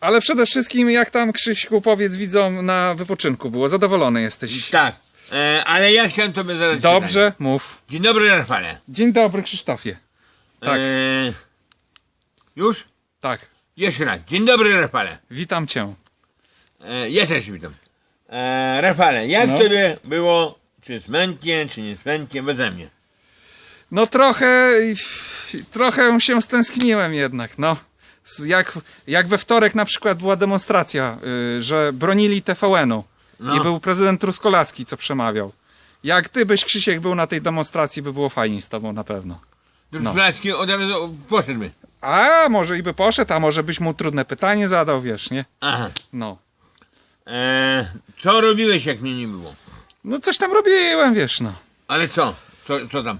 Ale przede wszystkim, jak tam Krzyśku, powiedz widzom, na wypoczynku było? Zadowolony jesteś? Tak, e, ale ja chciałem tobie zadać pytanie. Dobrze, mów. Dzień dobry Rafale. Dzień dobry, Krzysztofie. Tak. E, już? Tak, Jeszcze raz. Dzień dobry Rafale. witam cię. E, ja też witam. E, Rafale, jak No. tobie było, czy smętnie, czy nie smętnie, beze mnie? No trochę, trochę się stęskniłem jednak, no. Jak, jak we wtorek na przykład była demonstracja, y, że bronili TVN-u No. i był prezydent Truskolaski, co przemawiał. Jak ty byś, Krzysiek, był na tej demonstracji, by było fajniej z tobą na pewno. Do No. no. od razu poszedłby. A może i by poszedł, a może byś mu trudne pytanie zadał, wiesz, nie? Aha. No. E, co robiłeś, jak mnie nie było? No coś tam robiłem, wiesz, no. Ale co? Co, co tam?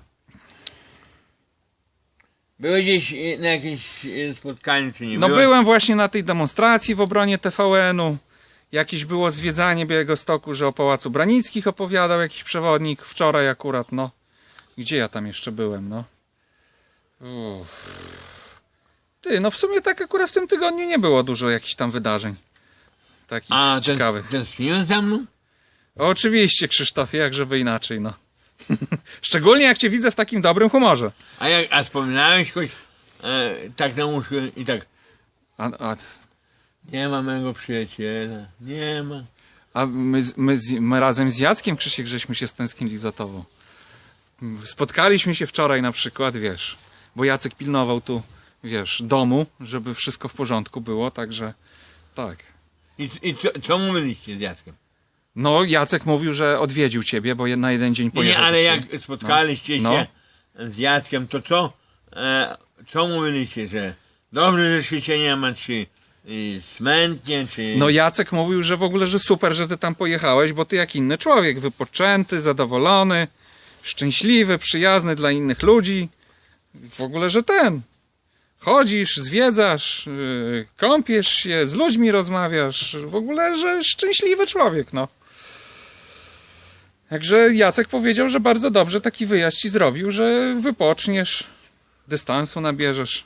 Byłeś gdzieś na jakimś e, spotkaniu, czy nie No byłem właśnie na tej demonstracji w obronie TVN-u. Jakieś było zwiedzanie Białego Stoku, że o Pałacu Branickich opowiadał jakiś przewodnik. Wczoraj akurat, no. Gdzie ja tam jeszcze byłem, no? Uff. Ty, no w sumie tak akurat w tym tygodniu nie było dużo jakichś tam wydarzeń. Takich A, ten, ciekawych. tęskniłeś za mną? Oczywiście, Krzysztofie, jak żeby inaczej, no. Szczególnie jak cię widzę w takim dobrym humorze. A, jak, a wspominałeś kogoś e, tak na łóżku i tak A, a, nie ma mojego przyjaciela, nie ma. A my, z- my, z- my razem z Jackiem Krzysiek żeśmy się stęsknili za tobą. Spotkaliśmy się wczoraj na przykład, wiesz, bo Jacek pilnował tu, wiesz, domu, żeby wszystko w porządku było, także tak. I, i co, co mówiliście z Jackiem? No, Jacek mówił, że odwiedził ciebie, bo na jeden dzień Nie, pojechał. ale do jak ciebie. spotkaliście No. się z Jackiem, to co? E, co mówiliście, że dobrze, że nie ma, czy y, smętnie, czy... No Jacek mówił, że w ogóle, że super, że ty tam pojechałeś, bo ty jak inny człowiek, wypoczęty, zadowolony, szczęśliwy, przyjazny dla innych ludzi. W ogóle, że ten. Chodzisz, zwiedzasz, yy, kąpiesz się, z ludźmi rozmawiasz. W ogóle, że szczęśliwy człowiek, no. Także Jacek powiedział, że bardzo dobrze taki wyjazd ci zrobił, że wypoczniesz, dystansu nabierzesz.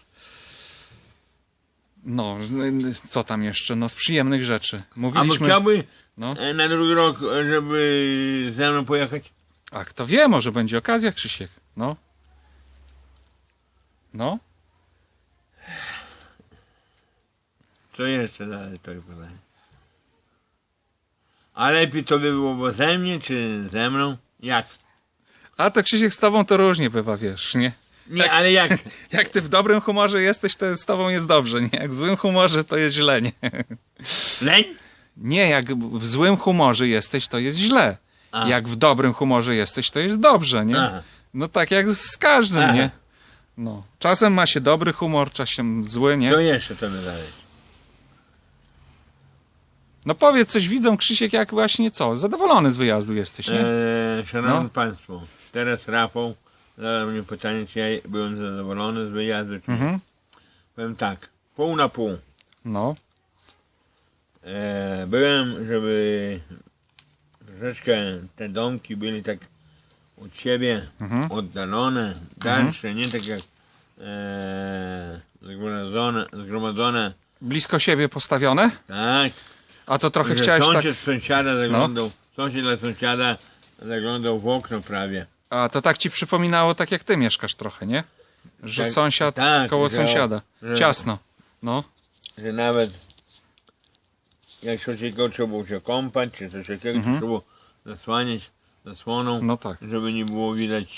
No, co tam jeszcze? No, z przyjemnych rzeczy. A Mówiliśmy. chciałby No. e, na drugi rok, e, żeby ze mną pojechać? A kto wie, może będzie okazja, Krzysiek. No. No. Co jeszcze dalej to pytanie? A lepiej to by było beze mnie, czy ze mną? Jak? A to Krzysiek z tobą to różnie bywa, wiesz, nie? Nie, ale jak? Jak ty w dobrym humorze jesteś, to z tobą jest dobrze, nie? Jak w złym humorze, to jest źle, nie? Leń? Nie, jak w złym humorze jesteś, to jest źle. A. Jak w dobrym humorze jesteś, to jest dobrze, nie? Aha. No tak jak z każdym, Aha. nie? No. Czasem ma się dobry humor, czasem zły, nie? Co jeszcze to dalej? No powiedz coś widzom, Krzysiek, jak właśnie co? Zadowolony z wyjazdu jesteś, nie? E, szanowni No. Państwo, teraz Rafał zadał mnie pytanie, czy ja byłem zadowolony z wyjazdu, czy nie. Mhm. Powiem tak, pół na pół. No. E, byłem, żeby troszeczkę te domki były tak od siebie Mhm. oddalone, dalsze, nie tak jak e, zgromadzone, zgromadzone, Blisko siebie postawione? tak, A to trochę że chciałeś tak... No. sąsiad sąsiada zaglądał, sąsiad dla sąsiada zaglądał w okno prawie. A to tak ci przypominało, tak jak ty mieszkasz trochę, nie? Że Tak, sąsiad tak, koło że- sąsiada. że- Ciasno. No. że nawet jak coś takiego trzeba było się kąpać, czy coś takiego Mhm. trzeba było zasłaniać zasłoną, No tak. żeby nie było widać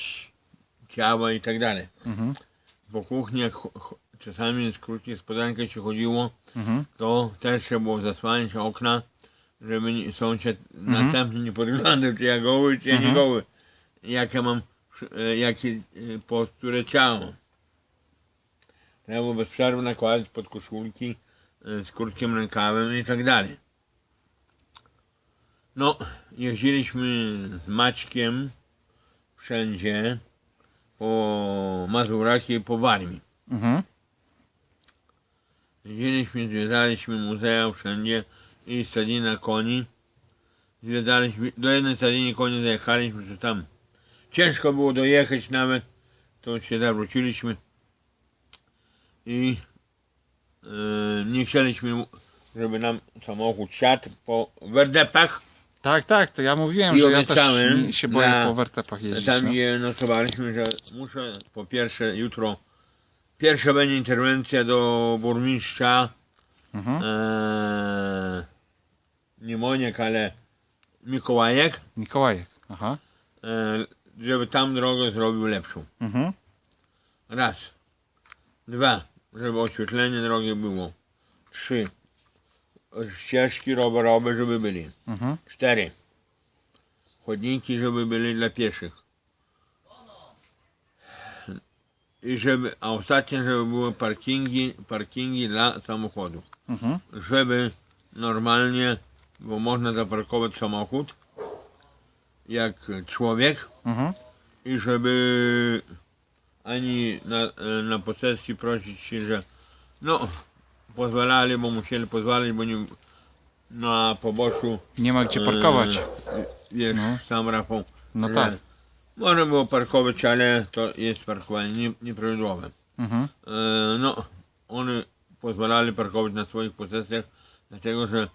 ciała i tak dalej. Mhm. Po kuchni, jak cho- cho- czasami z krótkiej spodanki się chodziło, Mhm. to też trzeba było zasłaniać okna, żeby nie, sąsiad Mhm. następnie nie podglądał, czy ja goły, czy ja nie Mhm. goły. Jak ja mam, e, jakie e, posturę ciała. Trzeba było bez przerwy nakładać pod koszulki e, z krótkim rękawem i tak dalej. No, jeździliśmy z Maćkiem wszędzie, po Mazurach i po Warmii. Mhm. Jeździliśmy, zwiedzaliśmy muzea wszędzie i stadnina koni. Zwiedzaliśmy, do jednej stadniny koni zajechaliśmy, że tam ciężko było dojechać nawet, to się zawróciliśmy. I e, nie chcieliśmy, żeby nam samochód siadł po werdepach, Tak, tak, to ja mówiłem, I że ja też się boję na- po wertepach jeździć. tam no. gdzie nocowaliśmy, że muszę po pierwsze jutro, pierwsza będzie interwencja do burmistrza, Mhm. e, nie Moniek, ale Mikołajek, Mikołajek, aha. e, żeby tam drogę zrobił lepszą. Mhm. Raz. Dwa. Żeby oświetlenie drogi było. Trzy. Ścieżki rowerowe, żeby byli. Mhm. Cztery. Chodniki, żeby byli dla pieszych. I żeby, a ostatnie, żeby były parkingi, parkingi dla samochodów. Mhm. Żeby normalnie, bo można zaparkować samochód jak człowiek, Mhm. i żeby ani na, na posesji prosić się, że no pozwalali, bo musieli pozwalać, bo nie na poboczu Nie ma gdzie parkować. e, wiesz, No. sam Rafał No tak. Można było parkować, ale to jest parkowanie nie, nieprawidłowe Mhm. e, no one pozwalali parkować na swoich posesjach dlatego, że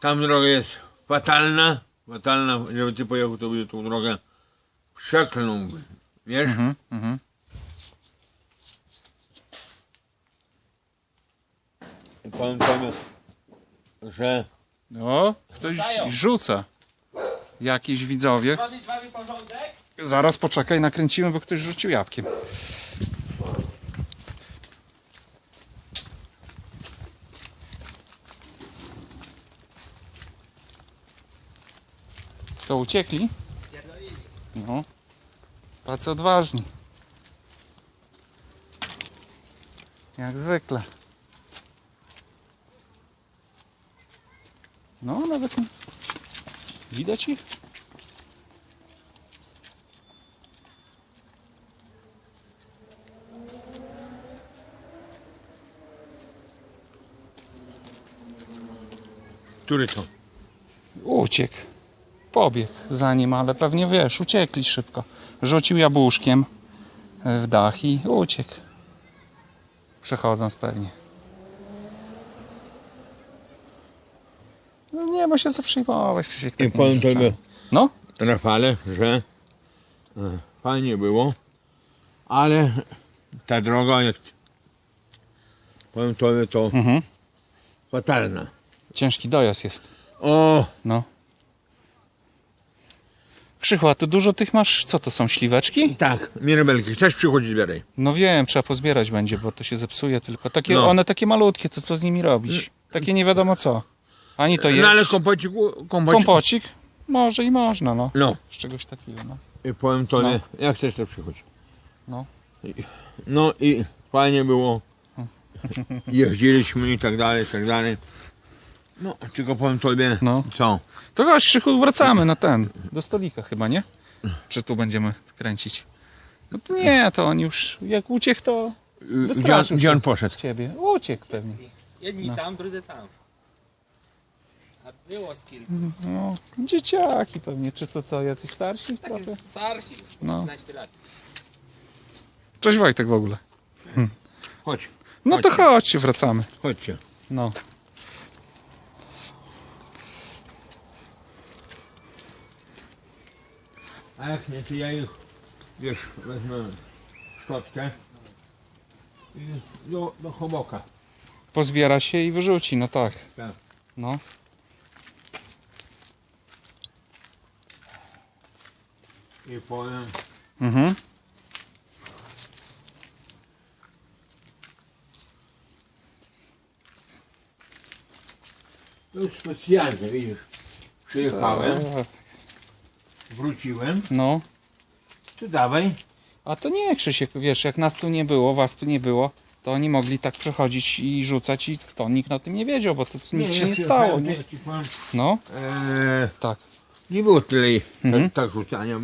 tam droga jest fatalna fatalna, żeby ty pojechał to by tą drogę przekląłby wiesz Mhm. Mhm. I powiem tobie, że O, ktoś rzuca. Jakiś widzowie. Zaraz poczekaj, nakręcimy, bo ktoś rzucił jabłkiem. Co, uciekli? No. Tacy odważni. Jak zwykle. No, nawet. Widać ich? który to? Uciekł. Pobiegł za nim, ale pewnie wiesz, uciekli szybko. Rzucił jabłuszkiem w dach i uciekł. Przechodząc pewnie. No ma się przejmować, Krzysiek. I powiem tobie, No, Rafale, że e, fajnie było, ale ta droga jak powiem tobie to mhm. fatalna. ciężki dojazd jest. O, No. Krzychu, a ty dużo tych masz, co to są, śliweczki? tak, mirabelki, chcesz przychodzić zbieraj. No wiem, trzeba pozbierać będzie, bo to się zepsuje tylko. Takie, No. One takie malutkie, to co z nimi robić? Takie nie wiadomo co. Ani to jest No ale kompocik, kompocik. kompocik? Może i można, no. No, Z czegoś takiego, no. i powiem tobie, jak chcesz to przychodź. No. I, no i fajnie było. Jeździliśmy i tak dalej, i tak dalej. No, tylko powiem tobie, No. co? To chodź, Krzychu, wracamy na ten, do stolika chyba, nie? Czy tu będziemy kręcić? No to nie, to on już, jak uciekł, to Y, Gdzie on, gdzie on poszedł? ciebie. Uciekł pewnie. Jedni No. tam, drudzy tam. A było z kilku. No, dzieciaki pewnie, czy to co, jacyś starsi Tak trochę? jest starsi już, No. 15 lat. Cześć Wojtek w ogóle. Chodź, No to Chodźcie. chodźcie, wracamy. chodźcie. No. A jak nie, to ja ich, wiesz, wezmę szczotkę i do, do choboka. Pozbiera się i wyrzuci, no tak. Tak. No. I powiem, Mhm. to już specjalnie, widzisz, przyjechałem, E, wróciłem, No. to dawaj, A to nie, Krzysiek, wiesz, jak nas tu nie było, was tu nie było, to oni mogli tak przechodzić i rzucać i kto, nikt o tym nie wiedział, bo to nic się nie stało, nie? ja ci powiem, No, e, tak. Nie było tyle Mhm. tak, tak rzucania,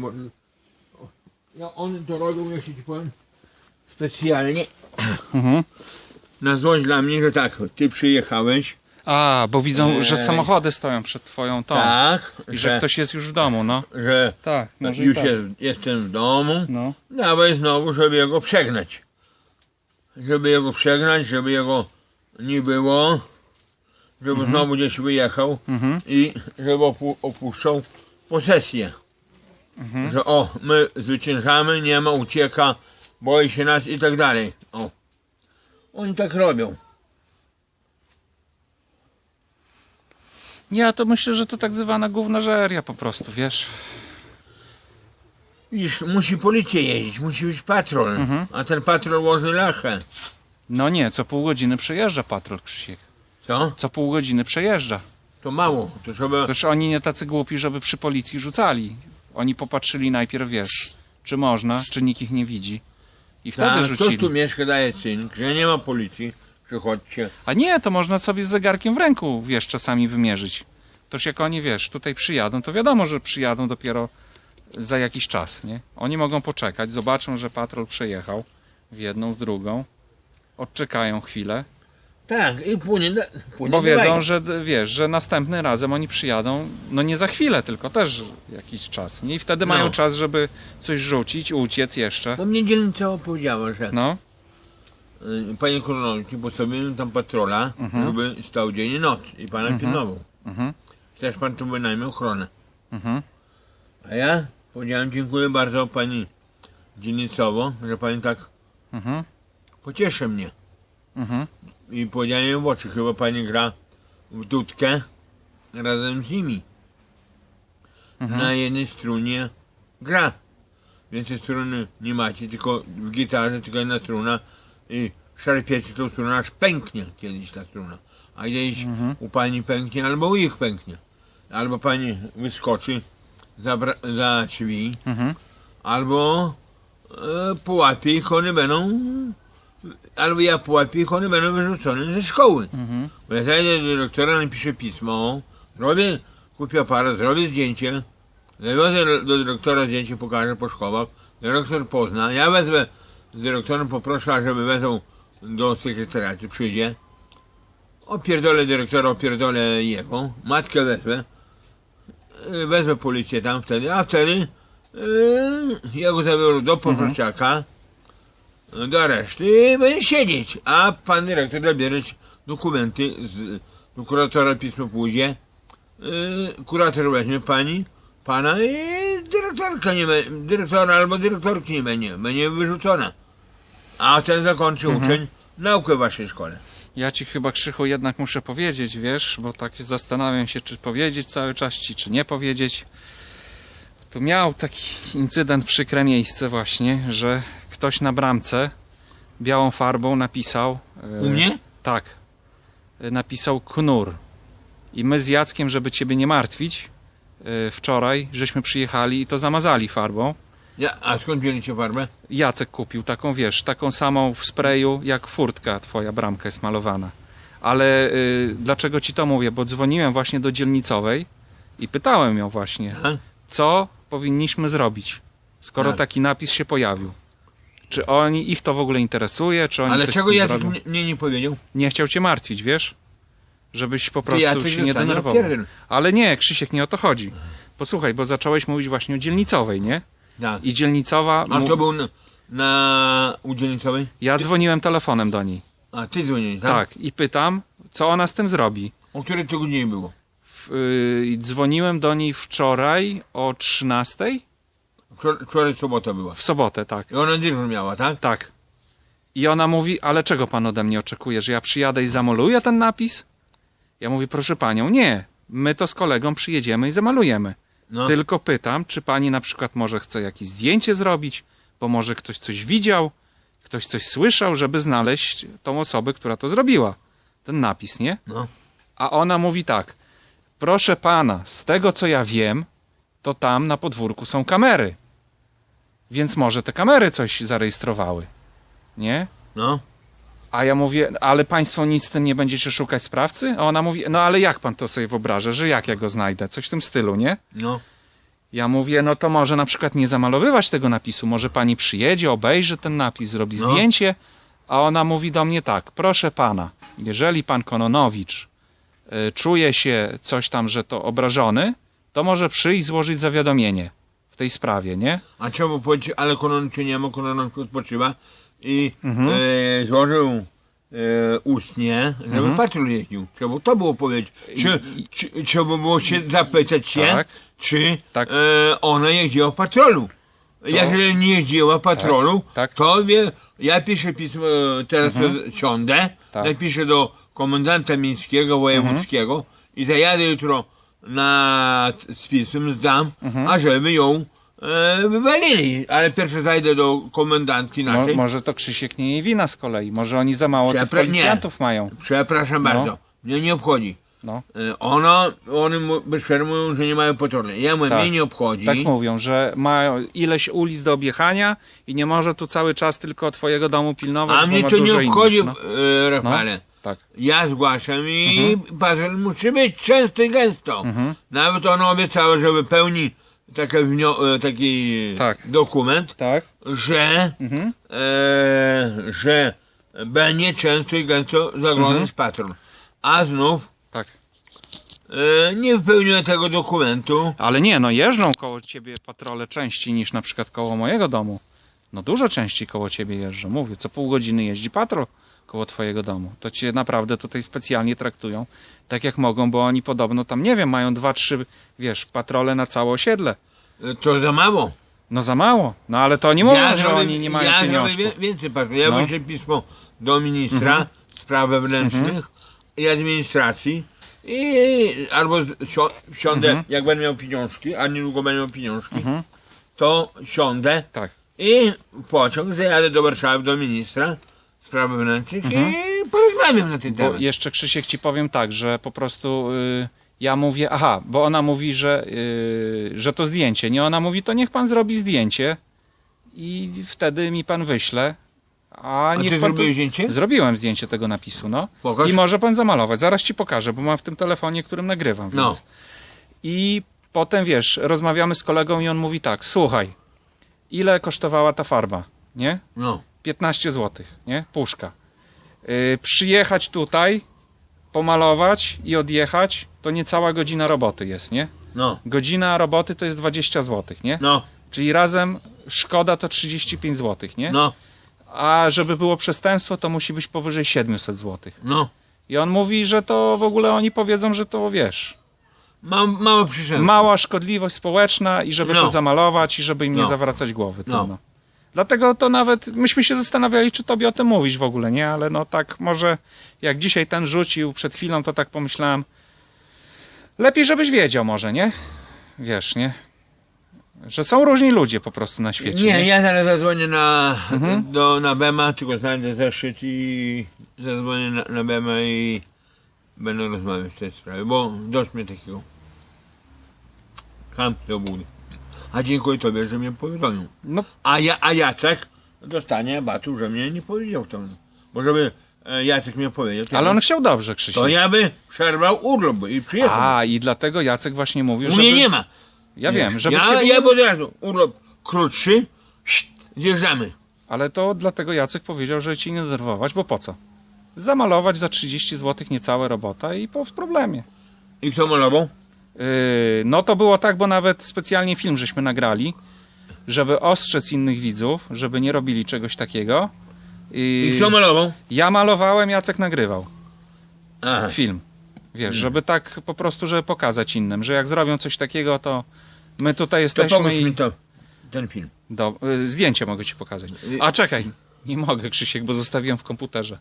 ja on to robił, jeśli ci powiem, specjalnie Mhm. na złość dla mnie, że tak, ty przyjechałeś, A, bo widzą, że samochody stoją przed twoją tą. tak, I że ktoś jest już w domu, no. że Tak, może już tak. jest, jestem w domu, No. dawaj znowu, żeby go przegnać. żeby jego przegnać, żeby jego nie było, żeby znowu gdzieś wyjechał Mhm. i żeby opu- opuszczał posesję. Mhm. Że o, my zwyciężamy, nie ma, ucieka, boi się nas i tak dalej. O. Oni tak robią. Ja to myślę, że to tak zwana gównażeria po prostu, wiesz. Widzisz, musi policja jeździć, musi być patrol, Mhm. a ten patrol łoży lachę. No nie, co pół godziny przejeżdża patrol Krzysiek. Co? Co pół godziny przejeżdża. To mało, to trzeba... Toż oni nie tacy głupi, żeby przy policji rzucali. Oni popatrzyli najpierw, wiesz, czy można, czy nikt ich nie widzi. I wtedy ktoś rzucili. tu mieszka, daje cynk, że nie ma policji, przychodźcie. A nie, to można sobie z zegarkiem w ręku, wiesz, czasami wymierzyć. Toż jak oni, wiesz, tutaj przyjadą, to wiadomo, że przyjadą dopiero za jakiś czas, nie? Oni mogą poczekać, zobaczą, że patrol przejechał w jedną, w drugą, odczekają chwilę, Tak, i płynie, płynie bo wiedzą, że, wiesz, że następnym razem oni przyjadą, no nie za chwilę, tylko też jakiś czas, nie? I wtedy No. mają czas, żeby coś rzucić, uciec jeszcze, Bo mnie dzielnica opowiedziała, że no. y, panie Kronowski postawiono tam patrola, Mhm. żeby stał dzień i noc i pana Mhm. pilnował. Mhm, Też pan tu wynajmie ochronę. mhm, A ja powiedziałem dziękuję bardzo pani dzielnicowo, że pani tak mhm, pocieszy mnie. mhm. I powiedziałem jej w oczy, chyba pani gra w dudkę razem z nimi. Mhm. Na jednej strunie gra. Więcej struny nie macie, tylko w gitarze tylko jedna struna i szarpiecie tą strunę, aż pęknie kiedyś ta struna. A gdzieś Mhm. u pani pęknie, albo u ich pęknie. Albo pani wyskoczy za, za drzwi, Mhm. albo e, połapie ich, one będą, albo ja połapię ich, one będą wyrzucone ze szkoły. Mhm. Bo ja zajdę do dyrektora, napiszę pismo, robię, kupię aparat, zrobię zdjęcie, zawiozę do dyrektora zdjęcie, pokażę po szkołach, dyrektor pozna, ja wezmę z dyrektorem, poproszę, żeby wezwał do sekretariatu, przyjdzie, opierdolę dyrektora, opierdolę jego, matkę wezmę, y, wezmę policję tam wtedy, a wtedy yy, ja go zabiorę do poproszczaka, do areszty będzie siedzieć, a pan dyrektor zabierać dokumenty z, do kuratora pismo pójdzie, yy, kurator weźmie pani, pana i dyrektorka nie będzie, dyrektora albo dyrektorki nie będzie, będzie wyrzucona. A ten zakończy uczeń naukę w waszej szkole. Ja ci chyba Krzychu jednak muszę powiedzieć, wiesz, bo tak zastanawiam się, czy powiedzieć cały czas ci, czy nie powiedzieć. Tu miał taki incydent, przykre miejsce właśnie, że ktoś na bramce białą farbą napisał... e, U mnie? Tak. E, Napisał knur. I my z Jackiem, żeby ciebie nie martwić, e, wczoraj żeśmy przyjechali i to zamazali farbą. Ja, a skąd wzięliście farbę? Jacek kupił taką, wiesz, taką samą w sprayu, jak furtka twoja bramka jest malowana. Ale y, dlaczego ci to mówię? Bo dzwoniłem właśnie do dzielnicowej i pytałem ją właśnie, Aha. co powinniśmy zrobić, skoro Tak. taki napis się pojawił. Czy oni, ich to w ogóle interesuje, czy oni Ale coś czego Jacek zrobią? mnie, nie powiedział? Nie chciał cię martwić, wiesz? Żebyś po Ty prostu Jacek się nie denerwował. Ale nie, Krzysiek, nie o to chodzi. Posłuchaj, bo zacząłeś mówić właśnie o dzielnicowej, nie? Tak. I dzielnicowa... A to był na, na u dzielnicowej? Ja dzwoniłem telefonem do niej. A ty dzwoniłeś, tak? Tak, i pytam, co ona z tym zrobi. O której to godzinie było? W, yy, dzwoniłem do niej wczoraj o 13 Wczoraj, wczoraj sobota była. w sobotę, tak. I ona dyżur miała, tak? Tak. I ona mówi, ale czego pan ode mnie oczekuje, że ja przyjadę i zamoluję ten napis? Ja mówię, proszę panią, nie. My to z kolegą przyjedziemy i zamalujemy. No. Tylko pytam, czy pani na przykład może chce jakieś zdjęcie zrobić, bo może ktoś coś widział, ktoś coś słyszał, żeby znaleźć tą osobę, która to zrobiła. Ten napis, nie? No. A ona mówi tak: Proszę pana, z tego co ja wiem, to tam na podwórku są kamery. Więc może te kamery coś zarejestrowały. Nie? No. A ja mówię, ale państwo nic z tym nie będziecie szukać sprawcy? A ona mówi, no ale jak pan to sobie wyobraża, że jak ja go znajdę? Coś w tym stylu, nie? No. Ja mówię, no to może na przykład nie zamalowywać tego napisu, może pani przyjedzie, obejrzy ten napis, zrobi No. zdjęcie, a ona mówi do mnie tak, proszę pana, jeżeli pan Kononowicz y, czuje się coś tam, że to obrażony, to może przyjść złożyć zawiadomienie w tej sprawie, nie? A czemu powiedzieć, ale kononczy nie ma, kononczy odpoczywa? i Mhm. e, złożył e, ustnie, żeby Mhm. patrol jeździł. Trzeba to było powiedzieć. Czy, czy, trzeba było się zapytać się, Tak. czy Tak. e, ona jeździła w patrolu. Jeżeli nie jeździła w patrolu, tak. to wie, ja piszę pismo, teraz siądę, Tak. napiszę do komendanta miejskiego, wojewódzkiego i zajadę jutro na spisem, zdam, Mhm. ażeby ją e, wywalili. Ale pierwsze zajdę do komendantki Mo, naszej. może to Krzysiek nie jej wina z kolei. Może oni za mało tych Przepra- nie. policjantów mają. Przepraszam No. bardzo, mnie nie obchodzi. No. Ona, one bezfernie mówią, że nie mają patrolu. Ja mówię, Tak. mnie nie obchodzi. Tak mówią, że mają ileś ulic do objechania i nie może tu cały czas tylko twojego domu pilnować. A mnie to nie obchodzi, Innych, no. e, Rafale. Tak. Ja zgłaszam i Mhm. musi być często i gęsto. Nawet ona obiecała, że wypełni taki, e, taki Tak. dokument, Tak. że, Mhm. e, że będzie często i gęsto zaglądać Mhm. patrol. A znów Tak. e, nie wypełniła tego dokumentu. Ale nie, no jeżdżą koło ciebie patrole częściej niż na przykład koło mojego domu. No dużo częściej koło ciebie jeżdżą. Mówię, co pół godziny jeździ patrol koło twojego domu. To cię naprawdę tutaj specjalnie traktują tak jak mogą, bo oni podobno tam, nie wiem, mają dwa, trzy, wiesz, patrole na całe osiedle. E, To za mało. No za mało. No ale to nie mówią, że oni nie mają ja pieniążków. wie- więcej patrol. Ja No. pismo do ministra spraw wewnętrznych Mhm. i administracji i albo wsiądę, Mhm. jak będę miał pieniążki, a niedługo będę miał pieniążki, Mhm. to siądę Tak. i pociąg zajadę do Warszawy do ministra spraw wewnętrznych i porozmawiam na ten Mhm. Bo temat. jeszcze Krzysiek ci powiem tak, że po prostu y, ja mówię, aha, bo ona mówi, że, y, że to zdjęcie. Nie, ona mówi, to niech pan zrobi zdjęcie i wtedy mi pan wyśle. A, ty to- zrobiłeś zdjęcie? Zrobiłem zdjęcie tego napisu, no. Pokaż. I może pan zamalować. Zaraz ci pokażę, bo mam w tym telefonie, którym nagrywam. Więc... No. I potem wiesz, rozmawiamy z kolegą i on mówi tak, słuchaj, ile kosztowała ta farba, nie? No, 15 zł, nie? Puszka. Yy, przyjechać tutaj, pomalować i odjechać, to niecała godzina roboty jest, nie? no, Godzina roboty to jest 20 zł, nie? no, Czyli razem szkoda to 35 zł, nie? no, A żeby było przestępstwo, to musi być powyżej 700 zł. no. I on mówi, że to w ogóle oni powiedzą, że to wiesz, Mam, mało przyszedł. mała szkodliwość społeczna i żeby No. to zamalować i żeby im nie No. zawracać głowy. No. no. Dlatego to nawet myśmy się zastanawiali, czy tobie o tym mówić w ogóle, nie? Ale no tak może jak dzisiaj ten rzucił przed chwilą, to tak pomyślałem, lepiej żebyś wiedział może, nie? Wiesz, nie? Że są różni ludzie po prostu na świecie. Nie, ja zaraz zadzwonię na, Mhm. do, na Bema, tylko znajdę zeszyt i zadzwonię na, na Bema i będę rozmawiać w tej sprawie, bo dość mnie takiego ham do budy. A dziękuję Tobie, że mnie powiadomił. No A, ja, a Jacek dostanie batu, że mnie nie powiedział tam. Bo żeby e, Jacek mnie powiedział, to, ale ja, on chciał dobrze, Krzysiek. to ja by przerwał urlop i przyjechał. A, i dlatego Jacek właśnie mówił, U żeby... mnie nie ma. Ja wiem, żeby ja, ciebie ja nie... od razu urlop krótszy, zjeżdżamy. Ale to dlatego Jacek powiedział, że ci nie denerwować, bo po co? Zamalować za 30 zł niecałe robota i po problemie. I kto malował? Yy, no to było tak, bo nawet specjalnie film żeśmy nagrali, żeby ostrzec innych widzów, żeby nie robili czegoś takiego. I I kto malował? ja malowałem, Jacek nagrywał Aha. film. Wiesz, żeby tak po prostu, żeby pokazać innym, że jak zrobią coś takiego, to my tutaj To jesteśmy pomóż i... mi to, ten film. Do, y, zdjęcie mogę ci pokazać. A czekaj, nie mogę Krzysiek, bo zostawiłem w komputerze.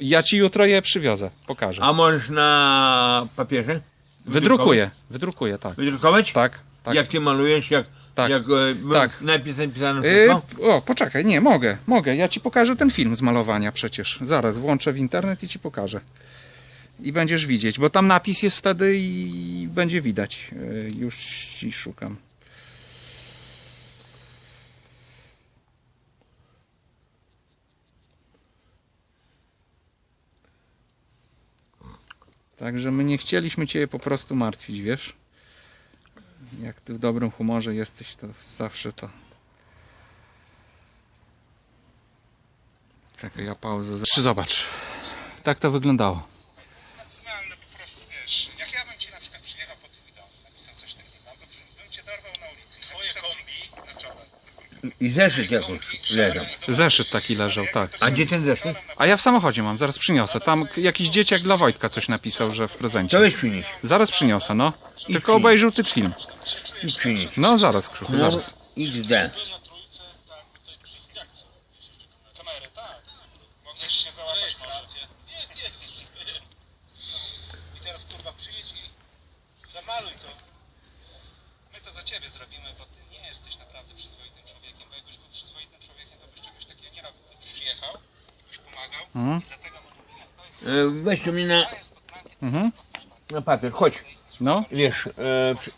Ja ci jutro je przywiozę, pokażę. A możesz na papierze? Wydrukuję, wydrukuję, tak. Wydrukować? Tak, tak. Jak ty malujesz, jak, Tak. jak e, Tak. napis napisany Y, wszystko? o, poczekaj, nie, mogę, mogę. Ja ci pokażę ten film z malowania przecież. Zaraz włączę w internet i ci pokażę. I będziesz widzieć, bo tam napis jest wtedy i będzie widać. Y, Już ci szukam. Także my nie chcieliśmy cię po prostu martwić, wiesz? Jak ty w dobrym humorze jesteś, to zawsze to. Czekaj, ja pauzę. Zobacz. Tak to wyglądało. emocjonalne po prostu, wiesz, jak ja bym ci na przykład przyjechał pod twój dom, napisał coś takiego, albo bym, bym cię dorwał na ulicy i Twoje napisał kombi ci na czole. I- I zeszyt jakoś leżał. Zeszyt taki leżał, tak. A gdzie ten zeszyt? A ja w samochodzie mam, zaraz przyniosę. Tam jakiś dzieciak dla Wojtka coś napisał, że w To prezencie. weź przynieś. Zaraz przyniosę, no. Tylko przynieś. obejrzył ty film. I przynieś. No zaraz, Krzuchu, No, zaraz. XD. Kamerę, tak. Mogliś się załapać może. Jest, jest. I teraz kurwa przyjedź i zamaluj to. My to za ciebie zrobimy, bo ty nie jesteś naprawdę przyzwoitym człowiekiem, bo jakbyś był przyzwoitym człowiekiem, to byś czegoś takiego nie robił. Byś przyjechał, byś pomagał Mhm. i dlatego mówię, to jest, E, Weź to mi na, Mhm. na papier, chodź. No, Wiesz, e, przy-